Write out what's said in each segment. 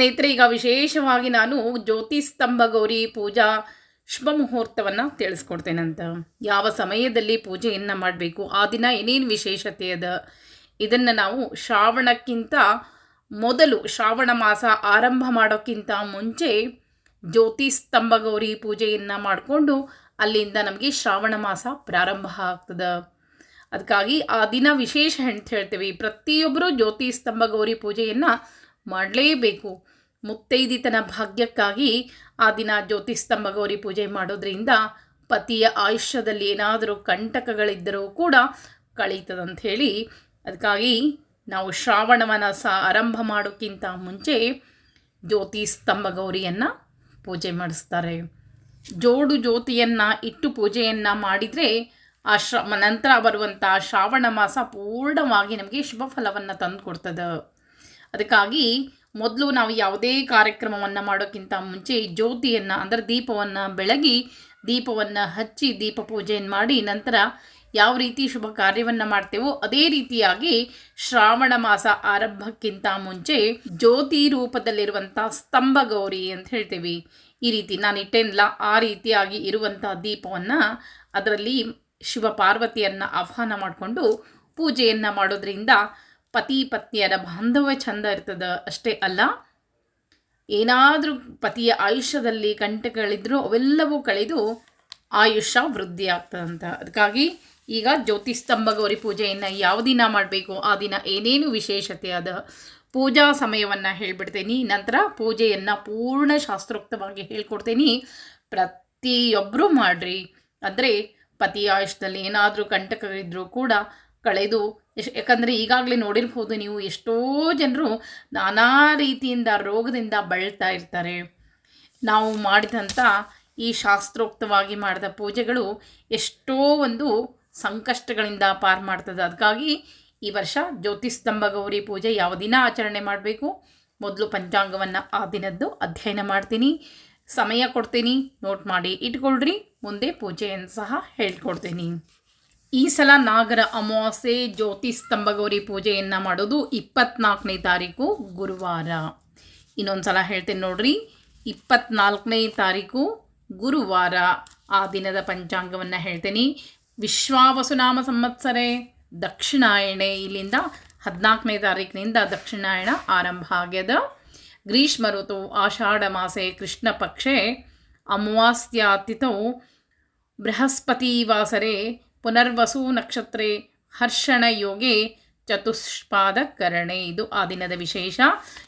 ಸ್ನೇಹಿತರೆ, ಈಗ ವಿಶೇಷವಾಗಿ ನಾನು ಜ್ಯೋತಿ ಸ್ತಂಭ ಗೌರಿ ಪೂಜಾ ಶುಭ ಮುಹೂರ್ತವನ್ನು ತಿಳಿಸ್ಕೊಡ್ತೇನಂತ ಯಾವ ಸಮಯದಲ್ಲಿ ಪೂಜೆಯನ್ನು ಮಾಡಬೇಕು, ಆ ದಿನ ಏನೇನು ವಿಶೇಷತೆ ಅದ, ಇದನ್ನು ನಾವು ಶ್ರಾವಣಕ್ಕಿಂತ ಮೊದಲು, ಶ್ರಾವಣ ಮಾಸ ಆರಂಭ ಮಾಡೋಕ್ಕಿಂತ ಮುಂಚೆ ಜ್ಯೋತಿ ಸ್ತಂಭ ಗೌರಿ ಪೂಜೆಯನ್ನು ಮಾಡಿಕೊಂಡು ಅಲ್ಲಿಂದ ನಮಗೆ ಶ್ರಾವಣ ಮಾಸ ಪ್ರಾರಂಭ ಆಗ್ತದೆ. ಅದಕ್ಕಾಗಿ ಆ ದಿನ ವಿಶೇಷ ಅಂತ ಹೇಳ್ತೇವೆ ಪ್ರತಿಯೊಬ್ಬರು ಜ್ಯೋತಿ ಸ್ತಂಭ ಗೌರಿ ಪೂಜೆಯನ್ನು ಮಾಡಲೇಬೇಕು. ಮುತ್ತೈದಿತನ ಭಾಗ್ಯಕ್ಕಾಗಿ ಆ ದಿನ ಜ್ಯೋತಿಸ್ತಂಭ ಗೌರಿ ಪೂಜೆ ಮಾಡೋದ್ರಿಂದ ಪತಿಯ ಆಯುಷ್ಯದಲ್ಲಿ ಏನಾದರೂ ಕಂಟಕಗಳಿದ್ದರೂ ಕೂಡ ಕಳೀತದಂತ ಹೇಳಿ ಅದಕ್ಕಾಗಿ ನಾವು ಶ್ರಾವಣವನ ಸಹ ಆರಂಭ ಮಾಡೋಕ್ಕಿಂತ ಮುಂಚೆ ಜ್ಯೋತಿ ಸ್ತಂಭ ಗೌರಿಯನ್ನು ಪೂಜೆ ಮಾಡಿಸ್ತಾರೆ. ಜೋಡು ಜ್ಯೋತಿಯನ್ನು, ಇಟ್ಟು ಪೂಜೆಯನ್ನು ಮಾಡಿದರೆ ಆ ಶ್ರ ನಂತರ ಬರುವಂಥ ಶ್ರಾವಣ ಮಾಸ ಪೂರ್ಣವಾಗಿ ನಮಗೆ ಶುಭ ಫಲವನ್ನು ತಂದು ಅದಕ್ಕಾಗಿ ಮೊದಲು ನಾವು ಯಾವುದೇ ಕಾರ್ಯಕ್ರಮವನ್ನು ಮಾಡೋಕ್ಕಿಂತ ಮುಂಚೆ ಜ್ಯೋತಿಯನ್ನು, ಅಂದರೆ ದೀಪವನ್ನು ಬೆಳಗಿ, ದೀಪವನ್ನು ಹಚ್ಚಿ, ದೀಪ ಪೂಜೆಯನ್ನು ಮಾಡಿ, ನಂತರ ಯಾವ ರೀತಿ ಶುಭ ಕಾರ್ಯವನ್ನು ಮಾಡ್ತೇವೋ ಅದೇ ರೀತಿಯಾಗಿ ಶ್ರಾವಣ ಮಾಸ ಆರಂಭಕ್ಕಿಂತ ಮುಂಚೆ ಜ್ಯೋತಿ ರೂಪದಲ್ಲಿರುವಂಥ ಸ್ತಂಭ ಗೌರಿ ಅಂತ ಹೇಳ್ತೇವೆ. ಈ ರೀತಿ ನಾನು ಇಟ್ಟೇನಲ್ಲ, ಆ ರೀತಿಯಾಗಿ ಇರುವಂಥ ದೀಪವನ್ನು ಅದರಲ್ಲಿ ಶಿವ ಪಾರ್ವತಿಯನ್ನು ಆಹ್ವಾನ ಮಾಡಿಕೊಂಡು ಪೂಜೆಯನ್ನು ಮಾಡೋದ್ರಿಂದ ಪತಿ ಪತ್ನಿಯರ ಬಾಂಧವ್ಯ ಚಂದ ಇರ್ತದೆ ಅಷ್ಟೇ ಅಲ್ಲ, ಏನಾದರೂ ಪತಿಯ ಆಯುಷ್ಯದಲ್ಲಿ ಕಂಟಗಳಿದ್ರೂ ಅವೆಲ್ಲವೂ ಕಳೆದು ಆಯುಷ್ಯ ವೃದ್ಧಿ ಆಗ್ತದಂತ. ಅದಕ್ಕಾಗಿ ಈಗ ಜ್ಯೋತಿಸ್ತಂಭ ಗೌರಿ ಪೂಜೆಯನ್ನು ಯಾವ ದಿನ ಮಾಡಬೇಕು, ಆ ದಿನ ಏನೇನು ವಿಶೇಷತೆ ಅದ, ಪೂಜಾ ಸಮಯವನ್ನು ಹೇಳ್ಬಿಡ್ತೀನಿ, ನಂತರ ಪೂಜೆಯನ್ನು ಪೂರ್ಣ ಶಾಸ್ತ್ರೋಕ್ತವಾಗಿ ಹೇಳ್ಕೊಡ್ತೀನಿ. ಪ್ರತಿಯೊಬ್ಬರೂ ಮಾಡ್ರಿ. ಅಂದರೆ ಪತಿ ಆಯುಷ್ಯದಲ್ಲಿ ಏನಾದರೂ ಕಂಟಕಗಳಿದ್ರೂ ಕೂಡ ಕಳೆದು ಯಾಕಂದರೆ ಈಗಾಗಲೇ ನೋಡಿರ್ಬೋದು ನೀವು ಎಷ್ಟೋ ಜನರು ನಾನಾ ರೀತಿಯಿಂದ ರೋಗದಿಂದ ಬಳಲ್ತಾ ಇರ್ತಾರೆ. ನಾವು ಮಾಡಿದಂಥ ಈ ಶಾಸ್ತ್ರೋಕ್ತವಾಗಿ ಮಾಡಿದ ಪೂಜೆಗಳು ಎಷ್ಟೋ ಒಂದು ಸಂಕಷ್ಟಗಳಿಂದ ಪಾರು ಮಾಡ್ತದೆ. ಅದಕ್ಕಾಗಿ ಈ ವರ್ಷ ಜ್ಯೋತಿಸ್ತಂಭ ಗೌರಿ ಪೂಜೆ ಯಾವ ದಿನ ಆಚರಣೆ ಮಾಡಬೇಕು? ಮೊದಲು ಪಂಚಾಂಗವನ್ನು ಆ ದಿನದ್ದು ಅಧ್ಯಯನ ಮಾಡ್ತೀನಿ. ಸಮಯ ಕೊಡ್ತೀನಿ, ನೋಟ್ ಮಾಡಿ ಇಟ್ಕೊಳ್ರಿ. ಮುಂದೆ ಪೂಜೆಯನ್ನು ಸಹ ಹೇಳ್ಕೊಡ್ತೀನಿ. ಈ ಸಲ ನಾಗರ ಅಮಾವಾಸ್ಯೆ, ಜ್ಯೋತಿ ಸ್ತಂಭಗೌರಿ ಪೂಜೆಯನ್ನು ಮಾಡೋದು ಇಪ್ಪತ್ನಾಲ್ಕನೇ ತಾರೀಕು ಗುರುವಾರ. ಇನ್ನೊಂದು ಸಲ ಹೇಳ್ತೇನೆ ನೋಡ್ರಿ, ಇಪ್ಪತ್ನಾಲ್ಕನೇ ತಾರೀಕು ಗುರುವಾರ. ಆ ದಿನದ ಪಂಚಾಂಗವನ್ನು ಹೇಳ್ತೇನೆ. ವಿಶ್ವಾವಸುನಾಮ ಸಂವತ್ಸರೆ, ದಕ್ಷಿಣಾಯಣೆ. ಇಲ್ಲಿಂದ ಹದಿನಾಲ್ಕನೇ ತಾರೀಕಿನಿಂದ ದಕ್ಷಿಣಾಯಣ ಆರಂಭ ಆಗ್ಯದ. ಗ್ರೀಷ್ಮ ಋತು, ಆಷಾಢ ಮಾಸೆ, ಕೃಷ್ಣ ಪಕ್ಷೆ ಅಮಾವಾಸ್ಯಾತಿಥೌ ಬೃಹಸ್ಪತಿ ವಾಸರೆ ಪುನರ್ವಸು ನಕ್ಷತ್ರ ಹರ್ಷಣ ಯೋಗೆ ಚತುಷ್ಪಾದ ಕರಣೆ ಇದು ಆ ದಿನದ ವಿಶೇಷ.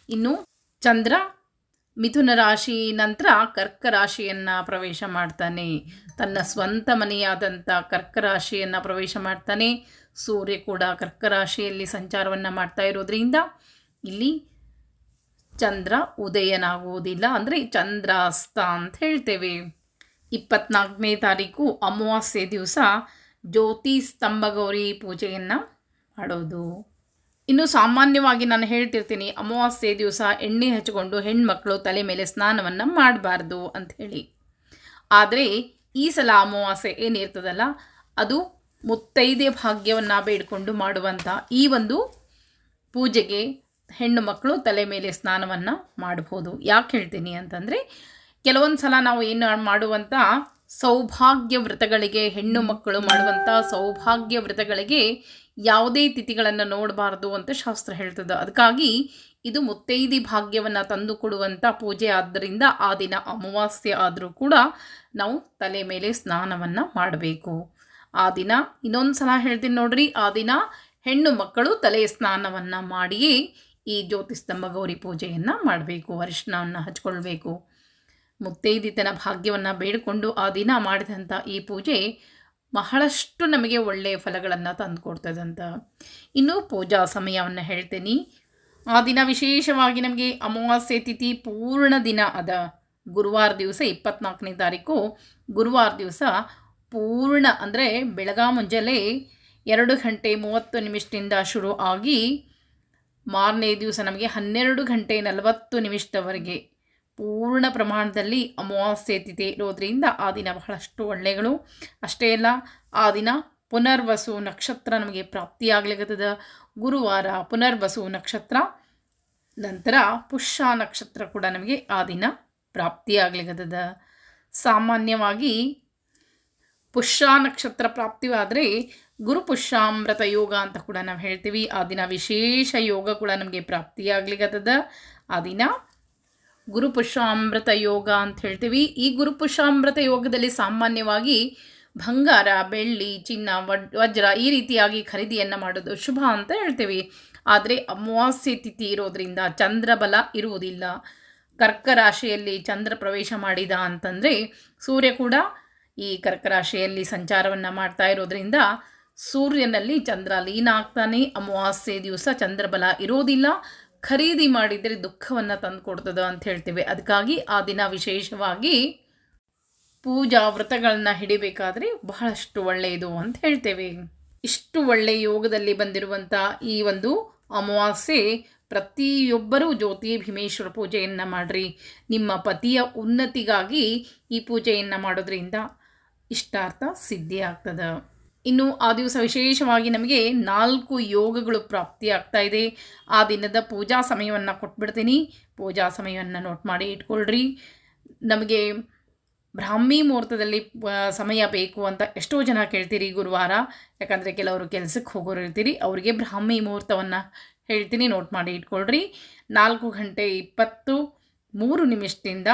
ಇನ್ನು ಚಂದ್ರ ಮಿಥುನ ರಾಶಿ ನಂತರ ಕರ್ಕ ರಾಶಿಯನ್ನು ಪ್ರವೇಶ ಮಾಡ್ತಾನೆ. ತನ್ನ ಸ್ವಂತ ಮನೆಯಾದಂಥ ಕರ್ಕ ರಾಶಿಯನ್ನು ಪ್ರವೇಶ ಮಾಡ್ತಾನೆ. ಸೂರ್ಯ ಕೂಡ ಕರ್ಕ ರಾಶಿಯಲ್ಲಿ ಸಂಚಾರವನ್ನು ಮಾಡ್ತಾ ಇರೋದ್ರಿಂದ ಇಲ್ಲಿ ಚಂದ್ರ ಉದಯನಾಗುವುದಿಲ್ಲ. ಅಂದರೆ ಚಂದ್ರಾಸ್ತ ಅಂತ ಹೇಳ್ತೇವೆ. ಇಪ್ಪತ್ನಾಲ್ಕನೇ ತಾರೀಕು ಅಮಾವಾಸ್ಯೆ ದಿವಸ ಜ್ಯೋತಿ ಸ್ತಂಭ ಗೌರಿ ಪೂಜೆಯನ್ನು ಮಾಡೋದು. ಇನ್ನು ಸಾಮಾನ್ಯವಾಗಿ ನಾನು ಹೇಳ್ತಿರ್ತೀನಿ, ಅಮಾವಾಸ್ಯೆ ದಿವಸ ಎಣ್ಣೆ ಹಚ್ಚಿಕೊಂಡು ಹೆಣ್ಮಕ್ಳು ತಲೆ ಮೇಲೆ ಸ್ನಾನವನ್ನು ಮಾಡಬಾರ್ದು ಅಂಥೇಳಿ ಆದರೆ ಈ ಸಲ ಅಮಾವಾಸ್ಯೆ ಏನಿರ್ತದಲ್ಲ ಅದು ಮುತ್ತೈದೆ ಭಾಗ್ಯವನ್ನು ಬೇಡಿಕೊಂಡು ಮಾಡುವಂಥ ಈ ಒಂದು ಪೂಜೆಗೆ ಹೆಣ್ಣು ಮಕ್ಕಳು ತಲೆ ಮೇಲೆ ಸ್ನಾನವನ್ನು ಮಾಡ್ಬೋದು. ಯಾಕೆ ಹೇಳ್ತೀನಿ ಅಂತಂದರೆ ಕೆಲವೊಂದು ಸಲ ನಾವು ಏನು ಮಾಡುವಂಥ ಸೌಭಾಗ್ಯ ವ್ರತಗಳಿಗೆ ಹೆಣ್ಣು ಮಕ್ಕಳು ಮಾಡುವಂಥ ಸೌಭಾಗ್ಯ ವ್ರತಗಳಿಗೆ ಯಾವುದೇ ತಿಥಿಗಳನ್ನು ನೋಡಬಾರ್ದು ಅಂತ ಶಾಸ್ತ್ರ ಹೇಳ್ತದೆ. ಅದಕ್ಕಾಗಿ ಇದು ಮುತ್ತೈದಿ ಭಾಗ್ಯವನ್ನು ತಂದು ಕೊಡುವಂಥ ಪೂಜೆ ಆದ್ದರಿಂದ ಆ ದಿನ ಅಮಾವಾಸ್ಯೆ ಆದರೂ ಕೂಡ ನಾವು ತಲೆ ಮೇಲೆ ಸ್ನಾನವನ್ನು ಮಾಡಬೇಕು. ಆ ದಿನ ಇನ್ನೊಂದು ಸಲ ಹೇಳ್ತೀನಿ ನೋಡ್ರಿ, ಆ ದಿನ ಹೆಣ್ಣು ಮಕ್ಕಳು ತಲೆ ಸ್ನಾನವನ್ನು ಮಾಡಿಯೇ ಈ ಜ್ಯೋತಿಸ್ತಂಭ ಗೌರಿ ಪೂಜೆಯನ್ನು ಮಾಡಬೇಕು ಅರಿಶಿನವನ್ನು ಹಚ್ಕೊಳ್ಬೇಕು. ಮುತ್ತೈದಿತನ ಭಾಗ್ಯವನ್ನು ಬೇಡಿಕೊಂಡು ಆ ದಿನ ಮಾಡಿದಂಥ ಈ ಪೂಜೆ ಬಹಳಷ್ಟು ನಮಗೆ ಒಳ್ಳೆಯ ಫಲಗಳನ್ನು ತಂದುಕೊಡ್ತದಂತ. ಇನ್ನು ಪೂಜಾ ಸಮಯವನ್ನು ಹೇಳ್ತೀನಿ. ಆ ದಿನ ವಿಶೇಷವಾಗಿ ನಮಗೆ ಅಮಾವಾಸ್ಯೆ ತಿಥಿ ಪೂರ್ಣ ದಿನ ಅದ. ಗುರುವಾರ ದಿವಸ ಇಪ್ಪತ್ನಾಲ್ಕನೇ ತಾರೀಕು. ಗುರುವಾರ ದಿವಸ ಪೂರ್ಣ ಅಂದರೆ ಬೆಳಗಾ ಮುಂಜಾನೆ ಎರಡು ಗಂಟೆ ಮೂವತ್ತು ನಿಮಿಷದಿಂದ ಶುರು ಆಗಿ ಮಾರನೇ ದಿವಸ ನಮಗೆ ಹನ್ನೆರಡು ಗಂಟೆ ನಲವತ್ತು ನಿಮಿಷದವರೆಗೆ ಪೂರ್ಣ ಪ್ರಮಾಣದಲ್ಲಿ ಅಮಾವಾಸ್ಯೆ ತಿಥಿ ಇರೋದ್ರಿಂದ ಆ ದಿನ ಬಹಳಷ್ಟು ಒಳ್ಳೆಗಳು. ಅಷ್ಟೇ ಅಲ್ಲ, ಆ ದಿನ ಪುನರ್ವಸು ನಕ್ಷತ್ರ ನಮಗೆ ಪ್ರಾಪ್ತಿಯಾಗ್ಲಿಕ್ಕತ್ತದ ಗುರುವಾರ ಪುನರ್ವಸು ನಕ್ಷತ್ರ, ನಂತರ ಪುಷ್ಯ ನಕ್ಷತ್ರ ಕೂಡ ನಮಗೆ ಆ ದಿನ ಪ್ರಾಪ್ತಿಯಾಗ್ಲಿಕ್ಕದ ಸಾಮಾನ್ಯವಾಗಿ ಪುಷ್ಯ ನಕ್ಷತ್ರ ಪ್ರಾಪ್ತಿವಾದರೆ ಗುರು ಪುಷ್ಯಾಮೃತ ಯೋಗ ಅಂತ ಕೂಡ ನಾವು ಹೇಳ್ತೀವಿ. ಆ ದಿನ ವಿಶೇಷ ಯೋಗ ಕೂಡ ನಮಗೆ ಪ್ರಾಪ್ತಿಯಾಗ್ಲಿಕ್ಕದ ಆ ದಿನ ಗುರು ಪುಷ್ಯಾಮೃತ ಯೋಗ ಅಂತ ಹೇಳ್ತೀವಿ. ಈ ಗುರು ಪುಷ್ಯಾಮೃತ ಯೋಗದಲ್ಲಿ ಸಾಮಾನ್ಯವಾಗಿ ಬಂಗಾರ, ಬೆಳ್ಳಿ, ಚಿನ್ನ ವಜ್ರ ಈ ರೀತಿಯಾಗಿ ಖರೀದಿಯನ್ನು ಮಾಡೋದು ಶುಭ ಅಂತ ಹೇಳ್ತೀವಿ. ಆದರೆ ಅಮಾವಾಸ್ಯೆ ತಿಥಿ ಇರೋದರಿಂದ ಚಂದ್ರಬಲ ಇರುವುದಿಲ್ಲ. ಕರ್ಕ ರಾಶಿಯಲ್ಲಿ ಚಂದ್ರ ಪ್ರವೇಶ ಮಾಡಿದ ಅಂತಂದರೆ ಸೂರ್ಯ ಕೂಡ ಈ ಕರ್ಕ ರಾಶಿಯಲ್ಲಿ ಸಂಚಾರವನ್ನು ಮಾಡ್ತಾ ಇರೋದರಿಂದ ಸೂರ್ಯನಲ್ಲಿ ಚಂದ್ರ ಲೀನ ಆಗ್ತಾನೆ. ಅಮಾವಾಸ್ಯೆ ದಿವಸ ಚಂದ್ರಬಲ ಇರೋದಿಲ್ಲ. ಖರೀದಿ ಮಾಡಿದರೆ ದುಃಖವನ್ನು ತಂದುಕೊಡ್ತದೋ ಅಂತ ಹೇಳ್ತೇವೆ. ಅದಕ್ಕಾಗಿ ಆ ದಿನ ವಿಶೇಷವಾಗಿ ಪೂಜಾ ವ್ರತಗಳನ್ನ ಹಿಡಿಬೇಕಾದ್ರೆ ಬಹಳಷ್ಟು ಒಳ್ಳೆಯದು ಅಂತ ಹೇಳ್ತೇವೆ. ಇಷ್ಟು ಒಳ್ಳೆಯ ಯೋಗದಲ್ಲಿ ಬಂದಿರುವಂಥ ಈ ಒಂದು ಅಮಾವಾಸ್ಯೆ ಪ್ರತಿಯೊಬ್ಬರೂ ಜ್ಯೋತಿ ಭೀಮೇಶ್ವರ ಪೂಜೆಯನ್ನು ಮಾಡಿರಿ. ನಿಮ್ಮ ಪತಿಯ ಉನ್ನತಿಗಾಗಿ ಈ ಪೂಜೆಯನ್ನು ಮಾಡೋದ್ರಿಂದ ಇಷ್ಟಾರ್ಥ ಸಿದ್ಧಿ ಆಗ್ತದೆ. ಇನ್ನು ಆ ದಿವಸ ವಿಶೇಷವಾಗಿ ನಮಗೆ ನಾಲ್ಕು ಯೋಗಗಳು ಪ್ರಾಪ್ತಿ ಆಗ್ತಾ ಇದೆ. ಆ ದಿನದ ಪೂಜಾ ಸಮಯವನ್ನು ಕೊಟ್ಬಿಡ್ತೀನಿ. ಪೂಜಾ ಸಮಯವನ್ನು ನೋಟ್ ಮಾಡಿ ಇಟ್ಕೊಳ್ರಿ. ನಮಗೆ ಬ್ರಾಹ್ಮಿ ಮುಹೂರ್ತದಲ್ಲಿ ಸಮಯ ಬೇಕು ಅಂತ ಎಷ್ಟೋ ಜನ ಕೇಳ್ತೀರಿ ಗುರುವಾರ. ಯಾಕಂದರೆ ಕೆಲವರು ಕೆಲಸಕ್ಕೆ ಹೋಗೋರು ಇರ್ತೀರಿ, ಅವರಿಗೆ ಬ್ರಾಹ್ಮಿ ಮುಹೂರ್ತವನ್ನು ಹೇಳ್ತೀನಿ ನೋಟ್ ಮಾಡಿ ಇಟ್ಕೊಳ್ರಿ. ನಾಲ್ಕು ಗಂಟೆ ಇಪ್ಪತ್ತು, ಮೂರು ನಿಮಿಷದಿಂದ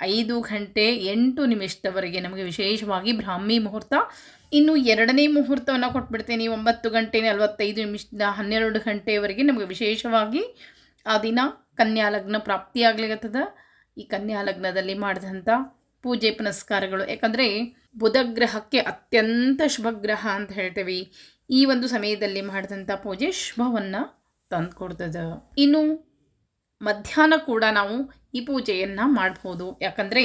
ಐದು ಗಂಟೆ ಎಂಟು ನಿಮಿಷದವರೆಗೆ ನಮಗೆ ವಿಶೇಷವಾಗಿ ಬ್ರಾಹ್ಮಿ ಮುಹೂರ್ತ ಇನ್ನು ಎರಡನೇ ಮುಹೂರ್ತವನ್ನು ಕೊಟ್ಬಿಡ್ತೀನಿ. ಒಂಬತ್ತು ಗಂಟೆ ನಲವತ್ತೈದು ನಿಮಿಷದ ಹನ್ನೆರಡು ಗಂಟೆಯವರೆಗೆ ನಮಗೆ ವಿಶೇಷವಾಗಿ ಆ ದಿನ ಕನ್ಯಾ ಲಗ್ನ ಪ್ರಾಪ್ತಿಯಾಗ್ಲಿಕತ್ತದ ಈ ಕನ್ಯಾ ಲಗ್ನದಲ್ಲಿ ಮಾಡಿದಂಥ ಪೂಜೆ ಪುನಸ್ಕಾರಗಳು. ಯಾಕಂದರೆ ಬುಧ ಗ್ರಹಕ್ಕೆ ಅತ್ಯಂತ ಶುಭ ಗ್ರಹ ಅಂತ ಹೇಳ್ತೇವೆ. ಈ ಒಂದು ಸಮಯದಲ್ಲಿ ಮಾಡಿದಂಥ ಪೂಜೆ ಶುಭವನ್ನು ತಂದುಕೊಡ್ತದೆ. ಇನ್ನು ಮಧ್ಯಾಹ್ನ ಕೂಡ ನಾವು ಈ ಪೂಜೆಯನ್ನು ಮಾಡ್ಬೋದು. ಯಾಕಂದರೆ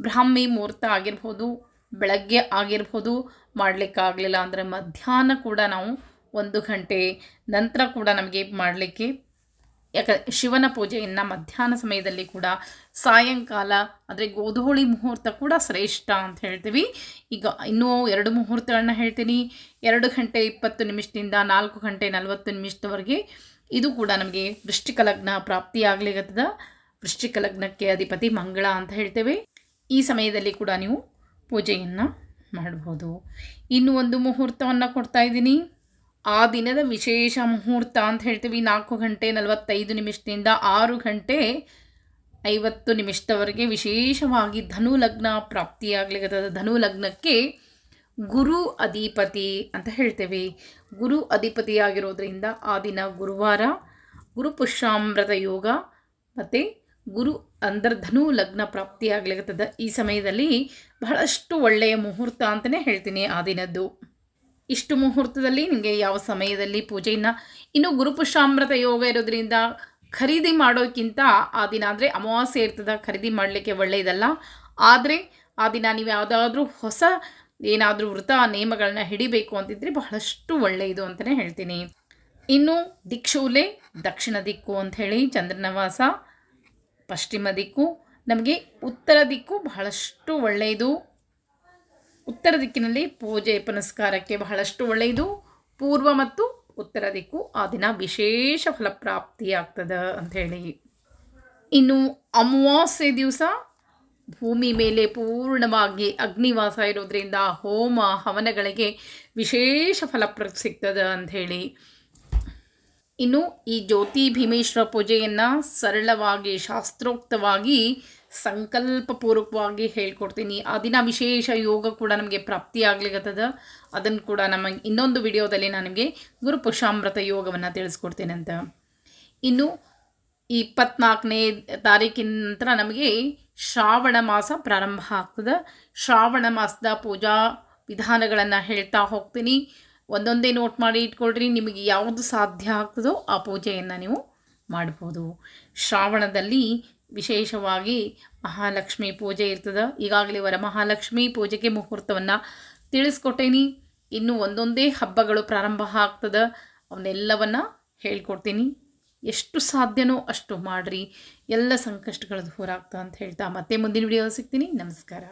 ಬ್ರಾಹ್ಮಿ ಮುಹೂರ್ತ ಆಗಿರ್ಬೋದು ಬೆಳಗ್ಗೆ ಆಗಿರ್ಬೋದು ಮಾಡಲಿಕ್ಕಾಗಲಿಲ್ಲ ಅಂದರೆ ಮಧ್ಯಾಹ್ನ ಕೂಡ ನಾವು ಒಂದು ಗಂಟೆ ನಂತರ ಕೂಡ ನಮಗೆ ಮಾಡಲಿಕ್ಕೆ ಯಾಕೆ ಶಿವನ ಪೂಜೆಯನ್ನು ಮಧ್ಯಾಹ್ನ ಸಮಯದಲ್ಲಿ ಕೂಡ ಸಾಯಂಕಾಲ, ಅಂದರೆ ಗೋಧೂಳಿ ಮುಹೂರ್ತ ಕೂಡ ಶ್ರೇಷ್ಠ ಅಂತ ಹೇಳ್ತೀವಿ. ಈಗ ಇನ್ನೂ ಎರಡು ಮುಹೂರ್ತಗಳನ್ನ ಹೇಳ್ತೀನಿ. ಎರಡು ಗಂಟೆ ಇಪ್ಪತ್ತು ನಿಮಿಷದಿಂದ ನಾಲ್ಕು ಗಂಟೆ ನಲವತ್ತು ನಿಮಿಷದವರೆಗೆ ಇದು ಕೂಡ ನಮಗೆ ವೃಶ್ಚಿಕ ಲಗ್ನ ಪ್ರಾಪ್ತಿಯಾಗಲಿಗತ್ತದ ವೃಶ್ಚಿಕ ಲಗ್ನಕ್ಕೆ ಅಧಿಪತಿ ಮಂಗಳ ಅಂತ ಹೇಳ್ತೇವೆ. ಈ ಸಮಯದಲ್ಲಿ ಕೂಡ ನೀವು ಪೂಜೆಯನ್ನು ಮಾಡ್ಬೋದು. ಇನ್ನು ಒಂದು ಮುಹೂರ್ತವನ್ನು ಕೊಡ್ತಾ ಇದ್ದೀನಿ. ಆ ದಿನದ ವಿಶೇಷ ಮುಹೂರ್ತ ಅಂತ ಹೇಳ್ತೀವಿ. ನಾಲ್ಕು ಗಂಟೆ ನಲವತ್ತೈದು ನಿಮಿಷದಿಂದ ಆರು ಗಂಟೆ ಐವತ್ತು ನಿಮಿಷದವರೆಗೆ ವಿಶೇಷವಾಗಿ ಧನು ಲಗ್ನ ಪ್ರಾಪ್ತಿಯಾಗಲಿಕ್ಕೆ ಧನು ಲಗ್ನಕ್ಕೆ ಗುರು ಅಧಿಪತಿ ಅಂತ ಹೇಳ್ತೇವೆ. ಗುರು ಅಧಿಪತಿಯಾಗಿರೋದ್ರಿಂದ ಆ ದಿನ ಗುರುವಾರ ಗುರು ಪುಷ್ಯಾಮೃತ ಯೋಗ, ಮತ್ತು ಗುರು ಅಂದ್ರೆ ಧನು ಲಗ್ನ ಪ್ರಾಪ್ತಿಯಾಗ್ಲಿಕ್ಕತ್ತದ ಈ ಸಮಯದಲ್ಲಿ ಬಹಳಷ್ಟು ಒಳ್ಳೆಯ ಮುಹೂರ್ತ ಅಂತಲೇ ಹೇಳ್ತೀನಿ ಆ ದಿನದ್ದು. ಇಷ್ಟು ಮುಹೂರ್ತದಲ್ಲಿ ನಿಮಗೆ ಯಾವ ಸಮಯದಲ್ಲಿ ಪೂಜೆಯನ್ನು ಇನ್ನು ಗುರುಪುಷಾಮೃತ ಯೋಗ ಇರೋದ್ರಿಂದ ಖರೀದಿ ಮಾಡೋಕ್ಕಿಂತ ಆ ದಿನ ಅಂದರೆ ಅಮಾವಾಸ್ಯೆ ಇರ್ತದ, ಖರೀದಿ ಮಾಡಲಿಕ್ಕೆ ಒಳ್ಳೆಯದಲ್ಲ. ಆದರೆ ಆ ದಿನ ನೀವು ಯಾವುದಾದ್ರೂ ಹೊಸ ಏನಾದರೂ ವೃತ ನಿಯಮಗಳನ್ನ ಹಿಡಿಬೇಕು ಅಂತಿದ್ರೆ ಬಹಳಷ್ಟು ಒಳ್ಳೆಯದು ಅಂತಲೇ ಹೇಳ್ತೀನಿ. ಇನ್ನು ದಿಕ್ಷೂಲೆ ದಕ್ಷಿಣ ದಿಕ್ಕು ಅಂಥೇಳಿ ಚಂದ್ರನವಾಸ ಪಶ್ಚಿಮ ದಿಕ್ಕು, ನಮಗೆ ಉತ್ತರ ದಿಕ್ಕು ಬಹಳಷ್ಟು ಒಳ್ಳೆಯದು. ಉತ್ತರ ದಿಕ್ಕಿನಲ್ಲಿ ಪೂಜೆ ಪುನಸ್ಕಾರಕ್ಕೆ ಬಹಳಷ್ಟು ಒಳ್ಳೆಯದು. ಪೂರ್ವ ಮತ್ತು ಉತ್ತರ ದಿಕ್ಕು ಆ ದಿನ ವಿಶೇಷ ಫಲಪ್ರಾಪ್ತಿಯಾಗ್ತದೆ ಅಂಥೇಳಿ ಇನ್ನು ಅಮಾವಾಸ್ಯೆ ದಿವಸ ಭೂಮಿ ಮೇಲೆ ಪೂರ್ಣವಾಗಿ ಅಗ್ನಿವಾಸ ಇರೋದ್ರಿಂದ ಹೋಮ ಹವನಗಳಿಗೆ ವಿಶೇಷ ಫಲ ಸಿಗ್ತದೆ ಅಂಥೇಳಿ ಇನ್ನು ಈ ಜ್ಯೋತಿ ಭೀಮೇಶ್ವರ ಪೂಜೆಯನ್ನು ಸರಳವಾಗಿ, ಶಾಸ್ತ್ರೋಕ್ತವಾಗಿ, ಸಂಕಲ್ಪಪೂರ್ವಕವಾಗಿ ಹೇಳ್ಕೊಡ್ತೀನಿ. ಆ ದಿನ ವಿಶೇಷ ಯೋಗ ಕೂಡ ನಮಗೆ ಪ್ರಾಪ್ತಿಯಾಗ್ಲಿಕ್ಕತ್ತದ ಅದನ್ನು ಕೂಡ ನಮ್ಮ ಇನ್ನೊಂದು ವಿಡಿಯೋದಲ್ಲಿ ನಾನು ನಿಮಗೆ ಗುರು ಪುಷಾಮೃತ ಯೋಗವನ್ನು ಅಂತ ಇನ್ನು ಇಪ್ಪತ್ನಾಲ್ಕನೇ ತಾರೀಕಿನ ನಂತರ ನಮಗೆ ಶ್ರಾವಣ ಮಾಸ ಪ್ರಾರಂಭ ಆಗ್ತದೆ. ಶ್ರಾವಣ ಮಾಸದ ಪೂಜಾ ವಿಧಾನಗಳನ್ನು ಹೇಳ್ತಾ ಹೋಗ್ತೀನಿ. ಒಂದೊಂದೇ ನೋಟ್ ಮಾಡಿ ಇಟ್ಕೊಳ್ರಿ, ನಿಮಗೆ ಯಾವುದು ಸಾಧ್ಯ ಆಗ್ತದೋ ಆ ಪೂಜೆಯನ್ನು ನೀವು ಮಾಡ್ಬೋದು. ಶ್ರಾವಣದಲ್ಲಿ ವಿಶೇಷವಾಗಿ ಮಹಾಲಕ್ಷ್ಮಿ ಪೂಜೆ ಇರ್ತದೆ. ಈಗಾಗಲೇ ವರಮಹಾಲಕ್ಷ್ಮಿ ಪೂಜೆಗೆ ಮುಹೂರ್ತವನ್ನು ತಿಳಿಸ್ಕೊಟ್ಟೇನಿ. ಇನ್ನು ಒಂದೊಂದೇ ಹಬ್ಬಗಳು ಪ್ರಾರಂಭ ಆಗ್ತದೆ. ಅವನ್ನೆಲ್ಲವನ್ನು ಹೇಳ್ಕೊಡ್ತೀನಿ. ಎಷ್ಟು ಸಾಧ್ಯನೋ ಅಷ್ಟು ಮಾಡಿರಿ. ಎಲ್ಲ ಸಂಕಷ್ಟಗಳು ದೂರ ಆಗ್ತಾ ಅಂತ ಹೇಳ್ತಾ ಮತ್ತೆ ಮುಂದಿನ ವಿಡಿಯೋ ಸಿಗ್ತೀನಿ. ನಮಸ್ಕಾರ.